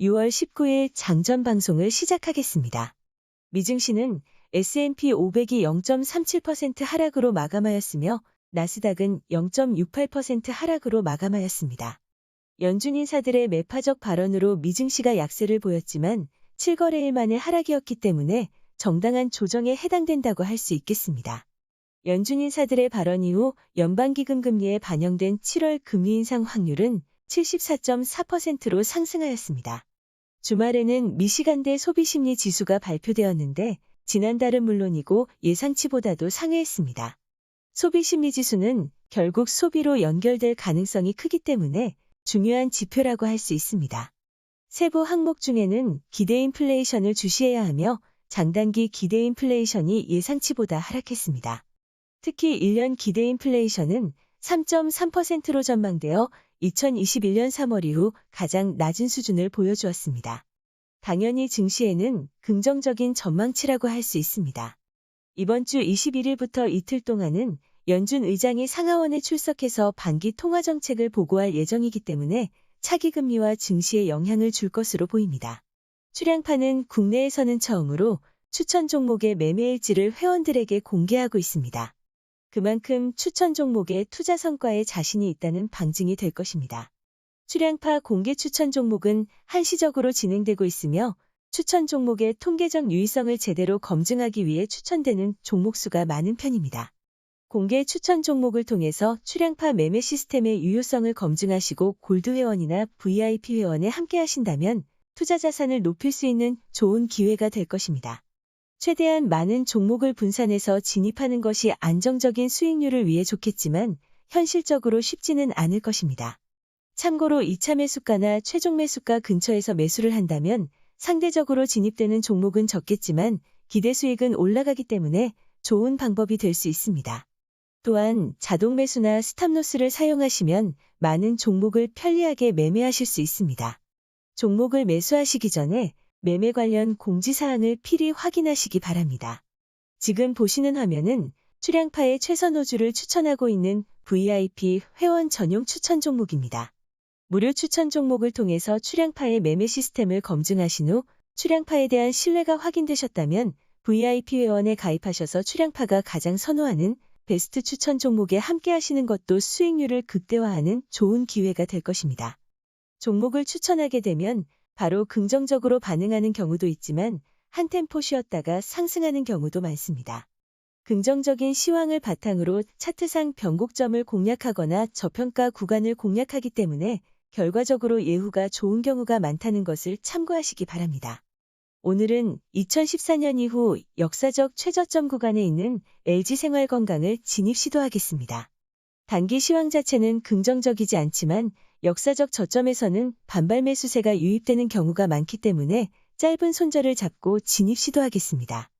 6월 19일 장전 방송을 시작하겠습니다. 미증시는 S&P 500이 0.37% 하락으로 마감하였으며 나스닥은 0.68% 하락으로 마감하였습니다. 연준 인사들의 매파적 발언으로 미증시가 약세를 보였지만 7거래일 만의 하락이었기 때문에 정당한 조정에 해당된다고 할 수 있겠습니다. 연준 인사들의 발언 이후 연방기금 금리에 반영된 7월 금리 인상 확률은 74.4%로 상승하였습니다. 주말에는 미시간대 소비심리 지수가 발표되었는데 지난달은 물론이고 예상치보다도 상회했습니다. 소비심리 지수는 결국 소비로 연결될 가능성이 크기 때문에 중요한 지표라고 할 수 있습니다. 세부 항목 중에는 기대 인플레이션을 주시해야 하며 장단기 기대 인플레이션이 예상치보다 하락했습니다. 특히 1년 기대 인플레이션은 3.3%로 전망되어 2021년 3월 이후 가장 낮은 수준을 보여주었습니다. 당연히 증시에는 긍정적인 전망치라고 할 수 있습니다. 이번 주 21일부터 이틀 동안은 연준 의장이 상하원에 출석해서 반기 통화 정책을 보고할 예정이기 때문에 차기 금리와 증시에 영향을 줄 것으로 보입니다. 출량파는 국내에서는 처음으로 추천 종목의 매매 일지를 회원들에게 공개하고 있습니다. 그만큼 추천 종목의 투자 성과에 자신이 있다는 방증이 될 것입니다. 출량파 공개 추천 종목은 한시적으로 진행되고 있으며 추천 종목의 통계적 유의성을 제대로 검증하기 위해 추천되는 종목 수가 많은 편입니다. 공개 추천 종목을 통해서 출량파 매매 시스템의 유효성을 검증하시고 골드 회원이나 VIP 회원에 함께 하신다면 투자 자산을 높일 수 있는 좋은 기회가 될 것입니다. 최대한 많은 종목을 분산해서 진입하는 것이 안정적인 수익률을 위해 좋겠지만 현실적으로 쉽지는 않을 것입니다. 참고로 2차 매수가나 최종 매수가 근처에서 매수를 한다면 상대적으로 진입되는 종목은 적겠지만 기대 수익은 올라가기 때문에 좋은 방법이 될 수 있습니다. 또한 자동 매수나 스탑로스를 사용하시면 많은 종목을 편리하게 매매하실 수 있습니다. 종목을 매수하시기 전에 매매 관련 공지사항을 필히 확인하시기 바랍니다. 지금 보시는 화면은 출량파의 최선 호주를 추천하고 있는 VIP 회원 전용 추천 종목입니다. 무료 추천 종목을 통해서 출량파의 매매 시스템을 검증하신 후 출량파에 대한 신뢰가 확인되셨다면 VIP 회원에 가입하셔서 출량파가 가장 선호하는 베스트 추천 종목에 함께 하시는 것도 수익률을 극대화하는 좋은 기회가 될 것입니다. 종목을 추천하게 되면 바로 긍정적으로 반응하는 경우도 있지만 한 템포 쉬었다가 상승하는 경우도 많습니다. 긍정적인 시황을 바탕으로 차트상 변곡점을 공략하거나 저평가 구간을 공략하기 때문에 결과적으로 예후가 좋은 경우가 많다는 것을 참고하시기 바랍니다. 오늘은 2014년 이후 역사적 최저점 구간에 있는 LG생활건강을 진입 시도하겠습니다. 단기 시황 자체는 긍정적이지 않지만 역사적 저점에서는 반발 매수세가 유입되는 경우가 많기 때문에 짧은 손절을 잡고 진입 시도하겠습니다.